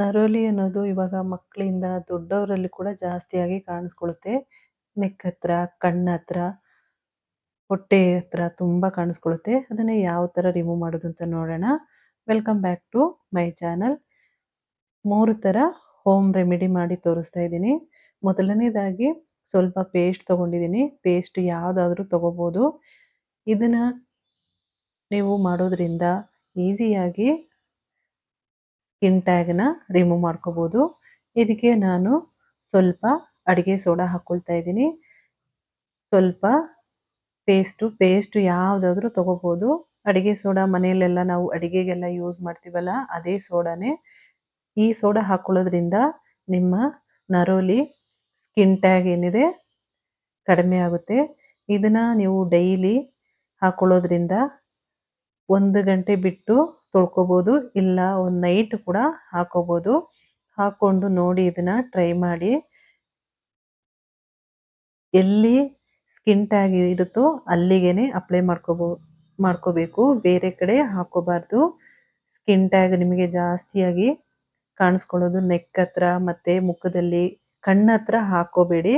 ನರೋಲಿ ಅನ್ನೋದು ಇವಾಗ ಮಕ್ಕಳಿಂದ ದೊಡ್ಡವರಲ್ಲಿ ಕೂಡ ಜಾಸ್ತಿಯಾಗಿ ಕಾಣಿಸ್ಕೊಳ್ಳುತ್ತೆ ನೆಕ್ ಹತ್ರ ಕಣ್ಣತ್ರ ಹೊಟ್ಟೆ ಹತ್ರ ತುಂಬ ಕಾಣಿಸ್ಕೊಳುತ್ತೆ. ಅದನ್ನ ಯಾವ ತರ ರಿಮೂವ್ ಮಾಡೋದು ಅಂತ ನೋಡೋಣ. Welcome back to my channel ಮೂರು ತರ ಹೋಮ್ ರೆಮಿಡಿ ಮಾಡಿ ತೋರಿಸ್ತಾ ಇದ್ದೀನಿ. ಮೊದಲನೇದಾಗಿ ಸ್ವಲ್ಪ ಪೇಸ್ಟ್ ತಗೊಂಡಿದ್ದೀನಿ. ಪೇಸ್ಟ್ ಯಾವುದಾದ್ರೂ ತಗೋಬಹುದು ಇದನ್ನ ನೀವು ಮಾಡೋದ್ರಿಂದ ಈಸಿಯಾಗಿ ಸ್ಕಿನ್ ಟ್ಯಾಗ್ನ ರಿಮೂವ್ ಮಾಡ್ಕೋಬೋದು. ಇದಕ್ಕೆ ನಾನು ಸ್ವಲ್ಪ ಅಡುಗೆ ಸೋಡಾ ಹಾಕ್ಕೊಳ್ತಾ ಇದ್ದೀನಿ. ಸ್ವಲ್ಪ ಪೇಸ್ಟು ಪೇಸ್ಟ್ ಯಾವುದಾದ್ರೂ ತೊಗೋಬೋದು. ಅಡುಗೆ ಸೋಡಾ ಮನೆಯಲ್ಲೆಲ್ಲ ನಾವು ಅಡುಗೆಗೆಲ್ಲ ಯೂಸ್ ಮಾಡ್ತೀವಲ್ಲ, ಅದೇ ಸೋಡಾನೇ. ಈ ಸೋಡಾ ಹಾಕ್ಕೊಳ್ಳೋದ್ರಿಂದ ನಿಮ್ಮ ನರೋಲಿ ಸ್ಕಿನ್ ಟ್ಯಾಗ್ ಏನಿದೆ ಕಡಿಮೆ ಆಗುತ್ತೆ. ಇದನ್ನು ನೀವು ಡೈಲಿ ಹಾಕೊಳ್ಳೋದ್ರಿಂದ ಒಂದು ಗಂಟೆ ಬಿಟ್ಟು ತೊಳ್ಕೊಬೋದು, ಇಲ್ಲ ಒಂದು ನೈಟ್ ಕೂಡ ಹಾಕೋಬೋದು. ಹಾಕ್ಕೊಂಡು ನೋಡಿ ಇದನ್ನ ಟ್ರೈ ಮಾಡಿ. ಎಲ್ಲಿ ಸ್ಕಿನ್ ಟ್ಯಾಗ್ ಇರುತ್ತೋ ಅಲ್ಲಿಗೇನೆ ಅಪ್ಲೈ ಮಾಡ್ಕೋಬೋ, ಮಾಡ್ಕೋಬೇಕು. ಬೇರೆ ಕಡೆ ಹಾಕೋಬಾರ್ದು. ಸ್ಕಿನ್ ಟ್ಯಾಗ್ ನಿಮಗೆ ಜಾಸ್ತಿಯಾಗಿ ಕಾಣಿಸ್ಕೊಳ್ಳೋದು ನೆಕ್ ಹತ್ರ ಮತ್ತು ಮುಖದಲ್ಲಿ ಕಣ್ಣ ಹತ್ರ ಹಾಕೋಬೇಡಿ.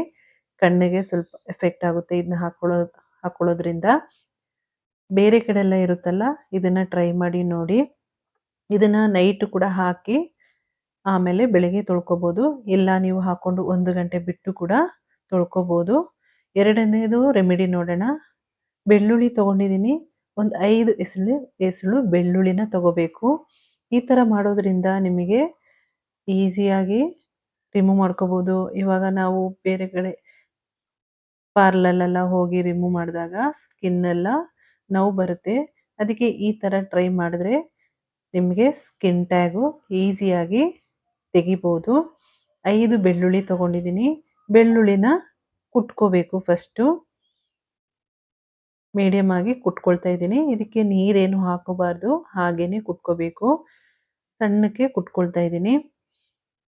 ಕಣ್ಣಿಗೆ ಸ್ವಲ್ಪ ಎಫೆಕ್ಟ್ ಆಗುತ್ತೆ ಇದನ್ನ ಹಾಕೊಳ್ಳೋ, ಹಾಕೊಳ್ಳೋದ್ರಿಂದ. ಬೇರೆ ಕಡೆ ಎಲ್ಲ ಇರುತ್ತಲ್ಲ, ಇದನ್ನ ಟ್ರೈ ಮಾಡಿ ನೋಡಿ. ಇದನ್ನ ನೈಟ್ ಕೂಡ ಹಾಕಿ ಆಮೇಲೆ ಬೆಳಗ್ಗೆ ತೊಳ್ಕೊಬೋದು. ಇಲ್ಲ, ನೀವು ಹಾಕೊಂಡು ಒಂದು ಗಂಟೆ ಬಿಟ್ಟು ಕೂಡ ತೊಳ್ಕೊಬೋದು. ಎರಡನೇದು ರೆಮಿಡಿ ನೋಡೋಣ. ಬೆಳ್ಳುಳ್ಳಿ ತೊಗೊಂಡಿದ್ದೀನಿ. ಒಂದು ಐದು ಎಸಳು ಎಸಳು ಬೆಳ್ಳುಳ್ಳಿನ ತಗೋಬೇಕು. ಈ ಥರ ಮಾಡೋದ್ರಿಂದ ನಿಮಗೆ ಈಸಿಯಾಗಿ ರಿಮೂವ್ ಮಾಡ್ಕೋಬೋದು. ಇವಾಗ ನಾವು ಬೇರೆ ಕಡೆ ಪಾರ್ಲಲ್ಲೆಲ್ಲ ಹೋಗಿ ರಿಮೂವ್ ಮಾಡಿದಾಗ ಸ್ಕಿನ್ ಎಲ್ಲ ನೋವು ಬರುತ್ತೆ. ಅದಕ್ಕೆ ಈ ಥರ ಟ್ರೈ ಮಾಡಿದ್ರೆ ನಿಮಗೆ ಸ್ಕಿನ್ ಟ್ಯಾಗು ಈಸಿಯಾಗಿ ತೆಗಿಬೋದು. ಐದು ಬೆಳ್ಳುಳ್ಳಿ ತಗೊಂಡಿದ್ದೀನಿ. ಬೆಳ್ಳುಳ್ಳಿನ ಕುಟ್ಕೋಬೇಕು ಫಸ್ಟು. ಮೀಡಿಯಮ್ ಆಗಿ ಕುಟ್ಕೊಳ್ತಾ ಇದ್ದೀನಿ. ಇದಕ್ಕೆ ನೀರೇನು ಹಾಕೋಬಾರ್ದು. ಹಾಗೇ ಕುಟ್ಕೋಬೇಕು. ಸಣ್ಣಕ್ಕೆ ಕುಟ್ಕೊಳ್ತಾ ಇದ್ದೀನಿ.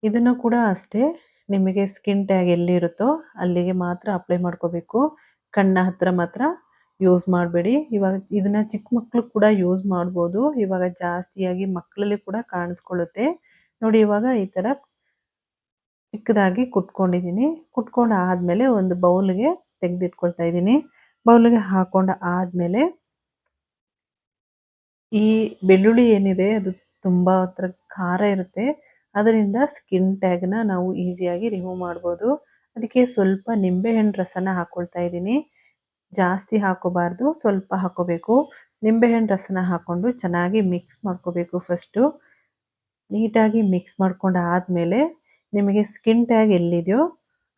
ಇದನ್ನು ಕೂಡ ಅಷ್ಟೇ ನಿಮಗೆ ಸ್ಕಿನ್ ಟ್ಯಾಗ್ ಎಲ್ಲಿರುತ್ತೋ ಅಲ್ಲಿಗೆ ಮಾತ್ರ ಅಪ್ಲೈ ಮಾಡ್ಕೋಬೇಕು. ಕಣ್ಣ ಹತ್ರ ಮಾತ್ರ ಯೂಸ್ ಮಾಡಬೇಡಿ. ಇವಾಗ ಇದನ್ನ ಚಿಕ್ಕ ಮಕ್ಕಳು ಕೂಡ ಯೂಸ್ ಮಾಡ್ಬೋದು. ಇವಾಗ ಜಾಸ್ತಿಯಾಗಿ ಮಕ್ಕಳಲ್ಲಿ ಕೂಡ ಕಾಣಿಸ್ಕೊಳ್ಳುತ್ತೆ. ನೋಡಿ ಇವಾಗ ಈ ಥರ ಚಿಕ್ಕದಾಗಿ ಕುಟ್ಕೊಂಡಿದ್ದೀನಿ. ಕುಟ್ಕೊಂಡು ಆದಮೇಲೆ ಒಂದು ಬೌಲ್ಗೆ ತೆಗೆದಿಟ್ಕೊಳ್ತಾ ಇದ್ದೀನಿ. ಬೌಲ್ಗೆ ಹಾಕೊಂಡು ಆದಮೇಲೆ ಈ ಬೆಳ್ಳುಳ್ಳಿ ಏನಿದೆ ಅದು ತುಂಬ ಹತ್ರ ಖಾರ ಇರುತ್ತೆ. ಅದರಿಂದ ಸ್ಕಿನ್ ಟ್ಯಾಗ್ನ ನಾವು ಈಸಿಯಾಗಿ ರಿಮೂವ್ ಮಾಡ್ಬೋದು. ಅದಕ್ಕೆ ಸ್ವಲ್ಪ ನಿಂಬೆಹಣ್ಣು ರಸನ ಹಾಕ್ಕೊಳ್ತಾ ಇದ್ದೀನಿ. ಜಾಸ್ತಿ ಹಾಕೋಬಾರ್ದು, ಸ್ವಲ್ಪ ಹಾಕೋಬೇಕು. ನಿಂಬೆಹಣ್ಣು ರಸನ ಹಾಕ್ಕೊಂಡು ಚೆನ್ನಾಗಿ ಮಿಕ್ಸ್ ಮಾಡ್ಕೋಬೇಕು ಫಸ್ಟು ನೀಟಾಗಿ ಮಿಕ್ಸ್ ಮಾಡ್ಕೊಂಡು ಆದಮೇಲೆ ನಿಮಗೆ ಸ್ಕಿನ್ ಟ್ಯಾಗ್ ಎಲ್ಲಿದೆಯೋ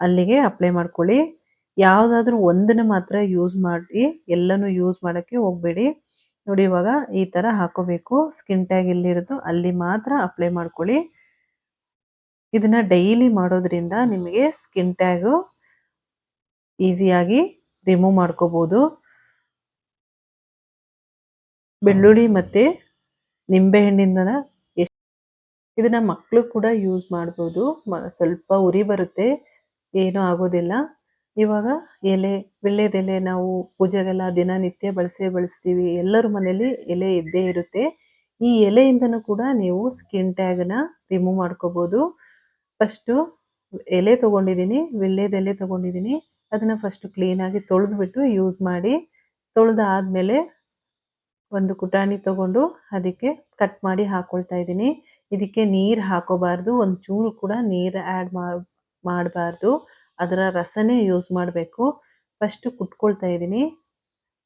ಅಲ್ಲಿಗೆ ಅಪ್ಲೈ ಮಾಡ್ಕೊಳ್ಳಿ. ಯಾವುದಾದ್ರೂ ಒಂದನ್ನು ಮಾತ್ರ ಯೂಸ್ ಮಾಡಿ, ಎಲ್ಲನೂ ಯೂಸ್ ಮಾಡೋಕ್ಕೆ ಹೋಗಬೇಡಿ. ನೋಡಿ ಇವಾಗ ಈ ಥರ ಹಾಕೋಬೇಕು. ಸ್ಕಿನ್ ಟ್ಯಾಗ್ ಎಲ್ಲಿರುತ್ತೋ ಅಲ್ಲಿ ಮಾತ್ರ ಅಪ್ಲೈ ಮಾಡ್ಕೊಳ್ಳಿ. ಇದನ್ನು ಡೈಲಿ ಮಾಡೋದ್ರಿಂದ ನಿಮಗೆ ಸ್ಕಿನ್ ಟ್ಯಾಗು ಈಸಿಯಾಗಿ ರಿಮೂವ್ ಮಾಡ್ಕೋಬೋದು. ಬೆಳ್ಳುಳ್ಳಿ ಮತ್ತು ನಿಂಬೆಹಣ್ಣಿಂದ ಎಷ್ಟು ಇದನ್ನ ಮಕ್ಕಳು ಕೂಡ ಯೂಸ್ ಮಾಡ್ಬೋದು. ಸ್ವಲ್ಪ ಉರಿ ಬರುತ್ತೆ. ಏನೂ ಆಗೋದಿಲ್ಲ. ಇವಾಗ ಎಲೆ ವೀಳ್ಯದೆಲೆ ನಾವು ಪೂಜೆಗೆಲ್ಲ ದಿನನಿತ್ಯ ಬಳಸೇ ಬಳಸ್ತೀವಿ. ಎಲ್ಲರ ಮನೇಲಿ ಎಲೆ ಇದ್ದೇ ಇರುತ್ತೆ. ಈ ಎಲೆಯಿಂದನೂ ಕೂಡ ನೀವು ಸ್ಕಿನ್ ಟ್ಯಾಗ್ನ ರಿಮೂವ್ ಮಾಡ್ಕೋಬೋದು. ಫಸ್ಟು ಎಲೆ ತೊಗೊಂಡಿದ್ದೀನಿ ವೀಳ್ಯದೆಲೆ ತೊಗೊಂಡಿದ್ದೀನಿ. ಅದನ್ನು ಫಸ್ಟು ಕ್ಲೀನಾಗಿ ತೊಳೆದ್ಬಿಟ್ಟು ಯೂಸ್ ಮಾಡಿ ತೊಳೆದಾದ್ಮೇಲೆ ಒಂದು ಕುಟಾಣಿ ತಗೊಂಡು ಅದಕ್ಕೆ ಕಟ್ ಮಾಡಿ ಹಾಕ್ಕೊಳ್ತಾ ಇದ್ದೀನಿ. ಇದಕ್ಕೆ ನೀರು ಹಾಕೋಬಾರ್ದು ಒಂದು ಚೂರು ಕೂಡ ನೀರು ಆ್ಯಡ್ ಮಾಡಬಾರ್ದು. ಅದರ ರಸನೇ ಯೂಸ್ ಮಾಡಬೇಕು. ಫಸ್ಟು ಕುಟ್ಕೊಳ್ತಾ ಇದ್ದೀನಿ.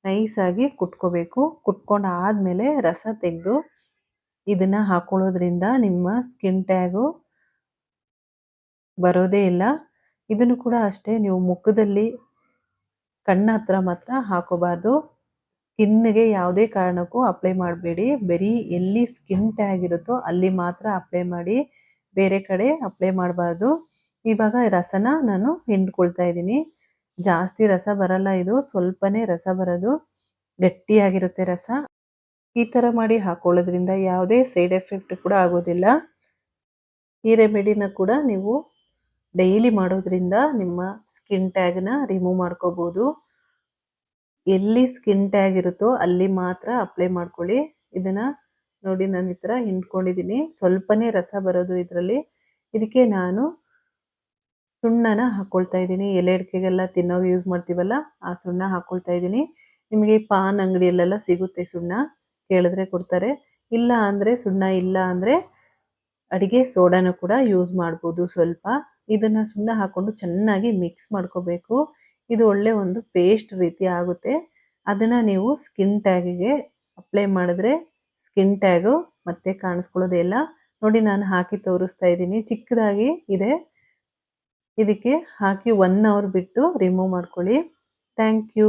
ನೈಸಾಗಿ ಕುಟ್ಕೋಬೇಕು. ಕುಟ್ಕೊಂಡು ಆದಮೇಲೆ ರಸ ತೆಗೆದು ಇದನ್ನು ಹಾಕೊಳ್ಳೋದ್ರಿಂದ ನಿಮ್ಮ ಸ್ಕಿನ್ ಟ್ಯಾಗು ಬರೋದೇ ಇಲ್ಲ. ಇದನ್ನು ಕೂಡ ಅಷ್ಟೇ, ನೀವು ಮುಖದಲ್ಲಿ ಕಣ್ಣ ಹತ್ರ ಮಾತ್ರ ಹಾಕೋಬಾರ್ದು. ಸ್ಕಿನ್ಗೆ ಯಾವುದೇ ಕಾರಣಕ್ಕೂ ಅಪ್ಲೈ ಮಾಡಬೇಡಿ. ಬರೀ ಎಲ್ಲಿ ಸ್ಕಿನ್ ಟ್ಯಾಗ್ ಇರುತ್ತೋ ಅಲ್ಲಿ ಮಾತ್ರ ಅಪ್ಲೈ ಮಾಡಿ, ಬೇರೆ ಕಡೆ ಅಪ್ಲೈ ಮಾಡಬಾರ್ದು. ಇವಾಗ ರಸನ ನಾನು ಹಿಂಡ್ಕೊಳ್ತಾ ಇದ್ದೀನಿ. ಜಾಸ್ತಿ ರಸ ಬರಲ್ಲ ಇದು, ಸ್ವಲ್ಪನೇ ರಸ ಬರೋದು. ಗಟ್ಟಿಯಾಗಿರುತ್ತೆ ರಸ. ಈ ಥರ ಮಾಡಿ ಹಾಕೊಳ್ಳೋದ್ರಿಂದ ಯಾವುದೇ ಸೈಡ್ ಎಫೆಕ್ಟ್ ಕೂಡ ಆಗೋದಿಲ್ಲ. ಈ ರೆಮಿಡಿನ ಕೂಡ ನೀವು ಡೈಲಿ ಮಾಡೋದ್ರಿಂದ ನಿಮ್ಮ ಸ್ಕಿನ್ ಟ್ಯಾಗ್ನ ರಿಮೂವ್ ಮಾಡ್ಕೋಬೋದು. ಎಲ್ಲಿ ಸ್ಕಿನ್ ಟ್ಯಾಗ್ ಇರುತ್ತೋ ಅಲ್ಲಿ ಮಾತ್ರ ಅಪ್ಲೈ ಮಾಡ್ಕೊಳ್ಳಿ. ಇದನ್ನು ನೋಡಿ ನಾನು ಈ ಥರ ಹಿಂಡ್ಕೊಂಡಿದ್ದೀನಿ ಸ್ವಲ್ಪನೇ ರಸ ಬರೋದು ಇದರಲ್ಲಿ. ಇದಕ್ಕೆ ನಾನು ಸುಣ್ಣನ ಹಾಕ್ಕೊಳ್ತಾ ಇದ್ದೀನಿ. ಎಲೆ ಅಡಿಕೆಗೆಲ್ಲ ತಿನ್ನೋಕೆ ಯೂಸ್ ಮಾಡ್ತೀವಲ್ಲ, ಆ ಸುಣ್ಣ ಹಾಕ್ಕೊಳ್ತಾ ಇದ್ದೀನಿ. ನಿಮಗೆ ಪಾನ್ ಅಂಗಡಿಯಲ್ಲೆಲ್ಲ ಸಿಗುತ್ತೆ ಸುಣ್ಣ, ಕೇಳಿದ್ರೆ ಕೊಡ್ತಾರೆ. ಇಲ್ಲ ಅಂದರೆ ಸುಣ್ಣ ಇಲ್ಲ ಅಂದರೆ ಅಡಿಗೆ ಸೋಡಾನು ಕೂಡ ಯೂಸ್ ಮಾಡ್ಬೋದು ಸ್ವಲ್ಪ. ಇದನ್ನು ಸುಣ್ಣ ಹಾಕ್ಕೊಂಡು ಚೆನ್ನಾಗಿ ಮಿಕ್ಸ್ ಮಾಡ್ಕೋಬೇಕು. ಇದು ಒಳ್ಳೆ ಒಂದು ಪೇಸ್ಟ್ ರೀತಿ ಆಗುತ್ತೆ. ಅದನ್ನು ನೀವು ಸ್ಕಿನ್ ಟ್ಯಾಗಿಗೆ ಅಪ್ಲೈ ಮಾಡಿದ್ರೆ ಸ್ಕಿನ್ ಟ್ಯಾಗು ಮತ್ತೆ ಕಾಣಿಸ್ಕೊಳ್ಳೋದೇ ಇಲ್ಲ. ನೋಡಿ ನಾನು ಹಾಕಿ ತೋರಿಸ್ತಾ ಇದ್ದೀನಿ. ಚಿಕ್ಕದಾಗಿ ಇದೆ. ಇದಕ್ಕೆ ಹಾಕಿ ಒನ್ ಅವರ್ ಬಿಟ್ಟು ರಿಮೂವ್ ಮಾಡ್ಕೊಳ್ಳಿ. Thank you